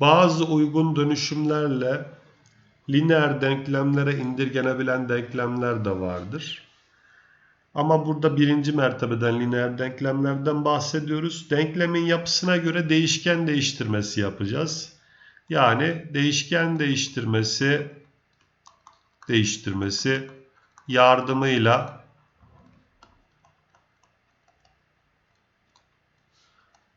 Bazı uygun dönüşümlerle lineer denklemlere indirgenebilen denklemler de vardır. Ama burada birinci mertebeden lineer denklemlerden bahsediyoruz. Denklemin yapısına göre değişken değiştirmesi yapacağız. Yani değişken değiştirmesi değiştirmesi yardımıyla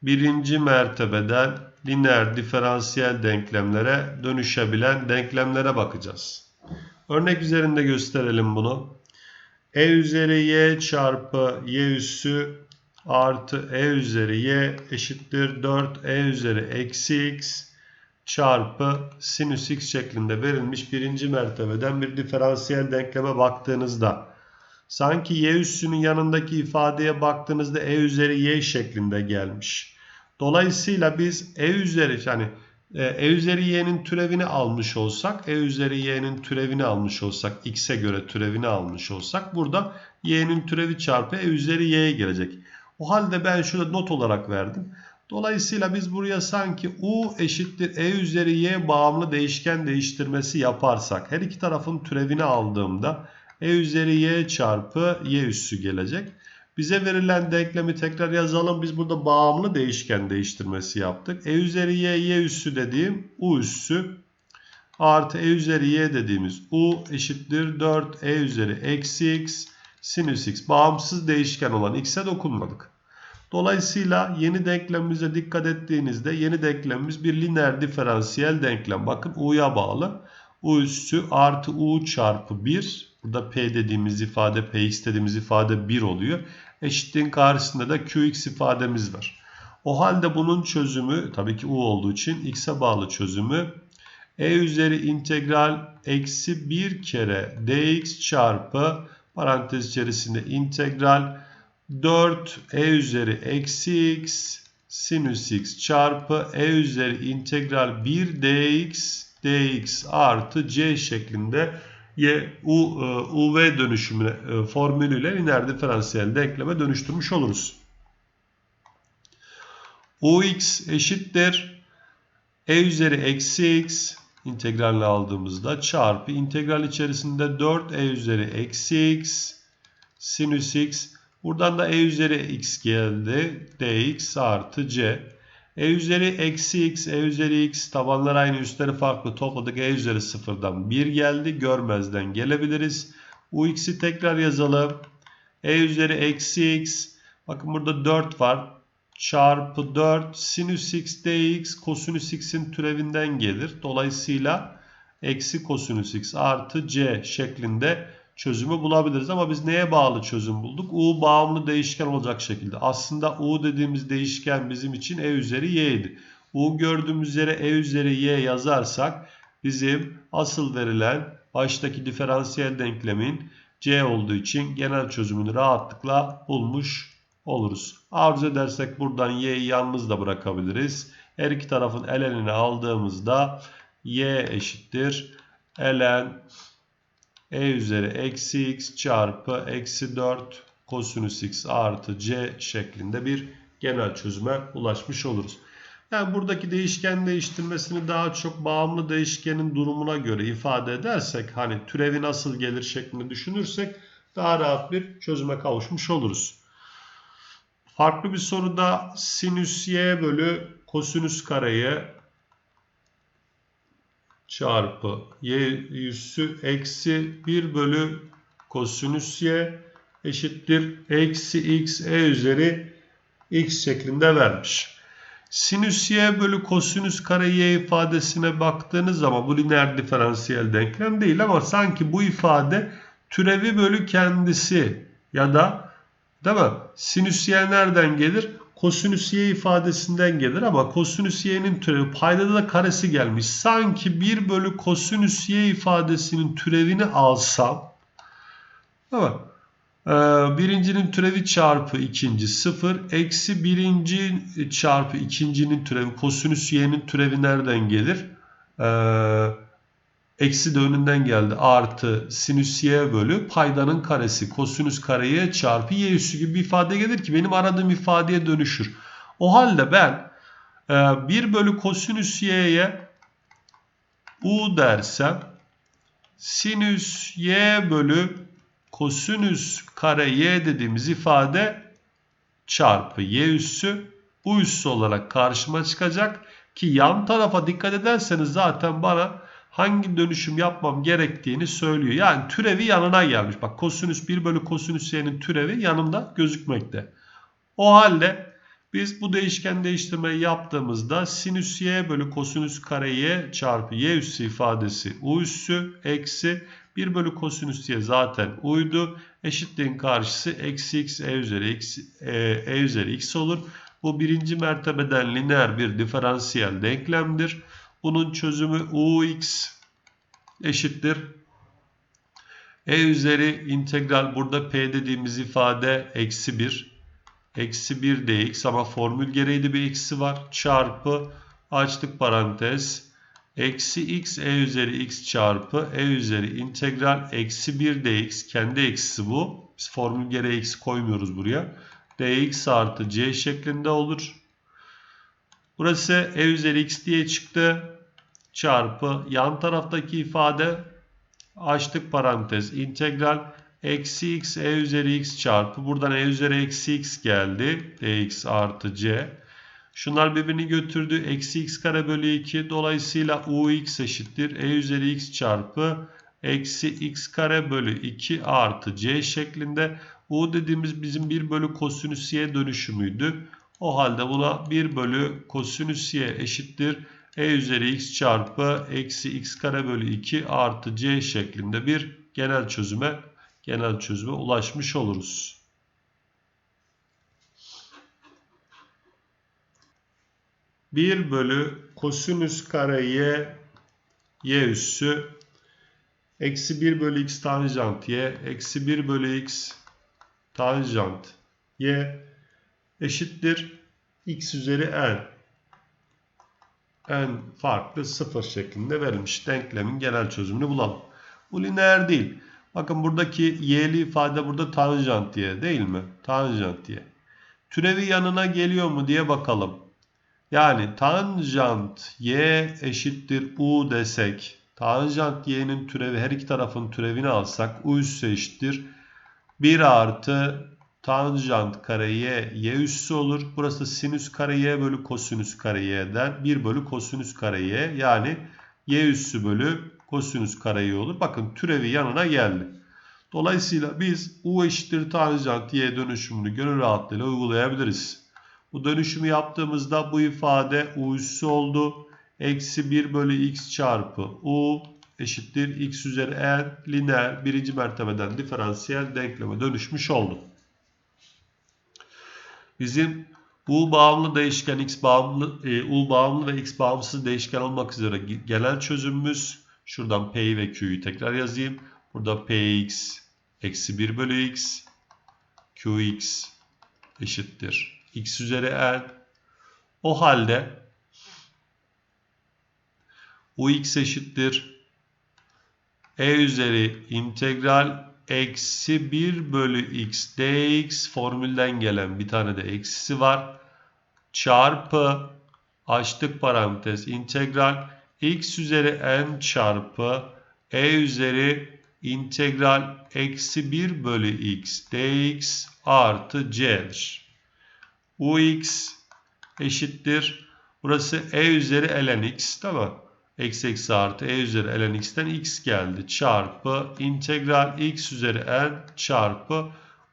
birinci mertebeden lineer diferansiyel denklemlere dönüşebilen denklemlere bakacağız. Örnek üzerinde gösterelim bunu. e üzeri y çarpı y üssü artı e üzeri y eşittir 4 e üzeri eksi x çarpı sinüs x şeklinde verilmiş birinci mertebeden bir diferansiyel denkleme baktığınızda sanki y üssünün yanındaki ifadeye baktığınızda e üzeri y şeklinde gelmiş. Dolayısıyla biz e üzeri yani e üzeri y'nin türevini almış olsak, e üzeri y'nin türevini almış olsak, x'e göre türevini almış olsak burada y'nin türevi çarpı e üzeri y'ye gelecek. O halde ben şurada not olarak verdim. Dolayısıyla biz buraya sanki u eşittir e üzeri y bağımlı değişken değiştirmesi yaparsak her iki tarafın türevini aldığımda e üzeri y çarpı y üssü gelecek. Bize verilen denklemi tekrar yazalım. Biz burada bağımlı değişken değiştirmesi yaptık. E üzeri y, y üssü dediğim u üssü artı e üzeri y dediğimiz u eşittir 4 e üzeri eksi x sinüs x. Bağımsız değişken olan x'e dokunmadık. Dolayısıyla yeni denklemimize dikkat ettiğinizde yeni denklemimiz bir lineer diferansiyel denklem. Bakın u'ya bağlı. u üssü artı u çarpı 1. Burada p dediğimiz ifade px dediğimiz ifade 1 oluyor. Eşitliğin karşısında da qx ifademiz var. O halde bunun çözümü tabii ki u olduğu için x'e bağlı çözümü e üzeri integral eksi 1 kere dx çarpı parantez içerisinde integral 4 e üzeri eksi x sinüs x çarpı e üzeri integral 1 dx dx artı c şeklinde y, u, e, uv dönüşümüne e, formülüyle lineer diferansiyel denkleme dönüştürmüş oluruz. ux eşittir e üzeri eksi x integralini aldığımızda çarpı integral içerisinde 4 e üzeri eksi x sinüs x Buradan da e üzeri x geldi. dx artı c. e üzeri eksi x, e üzeri x tabanlar aynı üstleri farklı topladık. e üzeri sıfırdan 1 geldi. Görmezden gelebiliriz. ux'i tekrar yazalım. e üzeri eksi x. Bakın burada 4 var. Çarpı 4 sinüs x dx kosinüs x'in türevinden gelir. Dolayısıyla eksi kosinüs x artı c şeklinde çözümü bulabiliriz. Ama biz neye bağlı çözüm bulduk? U bağımlı değişken olacak şekilde. Aslında U dediğimiz değişken bizim için E üzeri Y. U gördüğümüz yere E üzeri Y yazarsak bizim asıl verilen baştaki diferansiyel denklemin C olduğu için genel çözümünü rahatlıkla bulmuş oluruz. Arzu edersek buradan Y'yi yalnız da bırakabiliriz. Her iki tarafın elenini aldığımızda Y eşittir. Elen e üzeri eksi x çarpı eksi 4 kosinüs x artı c şeklinde bir genel çözüme ulaşmış oluruz. Yani buradaki değişken değiştirmesini daha çok bağımlı değişkenin durumuna göre ifade edersek hani türevi nasıl gelir şeklinde düşünürsek daha rahat bir çözüme kavuşmuş oluruz. Farklı bir soruda sinüs y bölü kosinüs kareyi çarpı y üssü eksi 1 bölü kosinüs y eşittir eksi x e üzeri x şeklinde vermiş. Sinüs y bölü kosinüs kare y ifadesine baktığınız zaman bu lineer diferansiyel denklem değil ama sanki bu ifade türevi bölü kendisi ya da değil mi? Sinüs y nereden gelir? Kosinüs y ifadesinden gelir ama kosinüs y'nin türevi paydada da karesi gelmiş. Sanki 1 bölü kosinüs y ifadesinin türevini alsam ama ee, birincinin türevi çarpı ikinci sıfır eksi birinci çarpı ikincinin türevi kosinüs y'nin türevi nereden gelir? Ee, Eksi de önünden geldi. Artı sinüs y bölü paydanın karesi. Kosinüs kareye çarpı y üssü gibi bir ifade gelir ki benim aradığım ifadeye dönüşür. O halde ben 1 bölü kosinüs y'ye u dersem sinüs y bölü kosinüs kare y dediğimiz ifade çarpı y üssü u üssü olarak karşıma çıkacak. Ki yan tarafa dikkat ederseniz zaten bana hangi dönüşüm yapmam gerektiğini söylüyor. Yani türevi yanına gelmiş. Bak kosinüs 1 bölü kosinüs y'nin türevi yanımda gözükmekte. O halde biz bu değişken değiştirmeyi yaptığımızda sinüs y bölü kosinüs kare y çarpı y üssü ifadesi u üssü eksi 1 bölü kosinüs y zaten uydu. Eşitliğin karşısı eksi x e üzeri, eksi, e, e üzeri x olur. Bu birinci mertebeden lineer bir diferansiyel denklemdir. Bunun çözümü ux eşittir. E üzeri integral burada p dediğimiz ifade eksi 1. Eksi 1 dx ama formül gereği de bir eksi var. Çarpı açtık parantez. Eksi x e üzeri x çarpı e üzeri integral eksi 1 dx. Kendi eksisi bu. Biz formül gereği eksi koymuyoruz buraya. dx artı c şeklinde olur. Burası e üzeri x diye çıktı. Çarpı yan taraftaki ifade açtık parantez integral eksi x e üzeri x çarpı buradan e üzeri eksi x geldi. dx artı c. Şunlar birbirini götürdü. Eksi x kare bölü 2. Dolayısıyla ux eşittir. e üzeri x çarpı eksi x kare bölü 2 artı c şeklinde. u dediğimiz bizim 1 bölü kosinüs y dönüşümüydü. O halde buna 1 bölü kosinüs y eşittir. e üzeri x çarpı eksi x kare bölü 2 artı c şeklinde bir genel çözüme genel çözüme ulaşmış oluruz. Bir bölü kosinüs kare y y üssü eksi 1 bölü x tanjant y eksi 1 bölü x tanjant y eşittir x üzeri n n farklı sıfır şeklinde verilmiş denklemin genel çözümünü bulalım. Bu lineer değil. Bakın buradaki y'li ifade burada tanjant diye değil mi? Tanjant diye. Türevi yanına geliyor mu diye bakalım. Yani tanjant y eşittir u desek. Tanjant y'nin türevi her iki tarafın türevini alsak u üssü eşittir. 1 artı tanjant kare y y üssü olur. Burası sinüs kare y bölü kosinüs kare y'den 1 bölü kosinüs kare y yani y üssü bölü kosinüs kareyi olur. Bakın türevi yanına geldi. Dolayısıyla biz u eşittir tanjant y dönüşümünü gönül rahatlığıyla uygulayabiliriz. Bu dönüşümü yaptığımızda bu ifade u üssü oldu. Eksi 1 bölü x çarpı u eşittir x üzeri n lineer birinci mertebeden diferansiyel denkleme dönüşmüş oldu. Bizim u bağımlı değişken x bağımlı e, u bağımlı ve x bağımsız değişken olmak üzere genel çözümümüz Şuradan P'yi ve Q'yu tekrar yazayım. Burada Px eksi 1 bölü x Qx eşittir. x üzeri n. O halde Ux eşittir. E üzeri integral eksi 1 bölü x dx formülden gelen bir tane de eksisi var. Çarpı açtık parantez integral x üzeri n çarpı e üzeri integral eksi 1 bölü x dx artı c'dir. ux eşittir. Burası e üzeri ln x tamam Eksi eksi artı e üzeri ln x'ten x geldi. Çarpı integral x üzeri n çarpı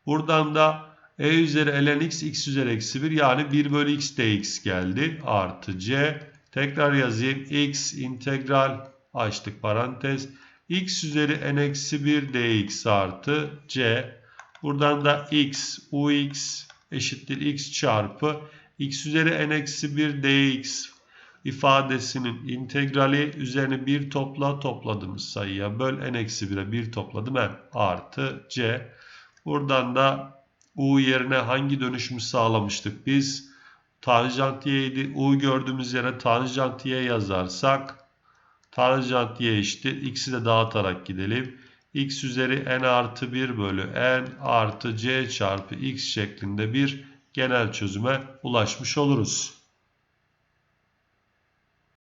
buradan da e üzeri ln x x üzeri eksi 1 yani 1 bölü x dx geldi. Artı c Tekrar yazayım. x integral açtık parantez. x üzeri n eksi 1 dx artı c. Buradan da x ux eşittir x çarpı x üzeri n eksi 1 dx ifadesinin integrali üzerine 1 topla topladığımız sayıya böl n eksi 1'e 1 topladım n artı c. Buradan da u yerine hangi dönüşümü sağlamıştık biz? tanjant y'ydi. U gördüğümüz yere tanjant y yazarsak tanjant y eşittir. X'i de dağıtarak gidelim. X üzeri n artı 1 bölü n artı c çarpı x şeklinde bir genel çözüme ulaşmış oluruz.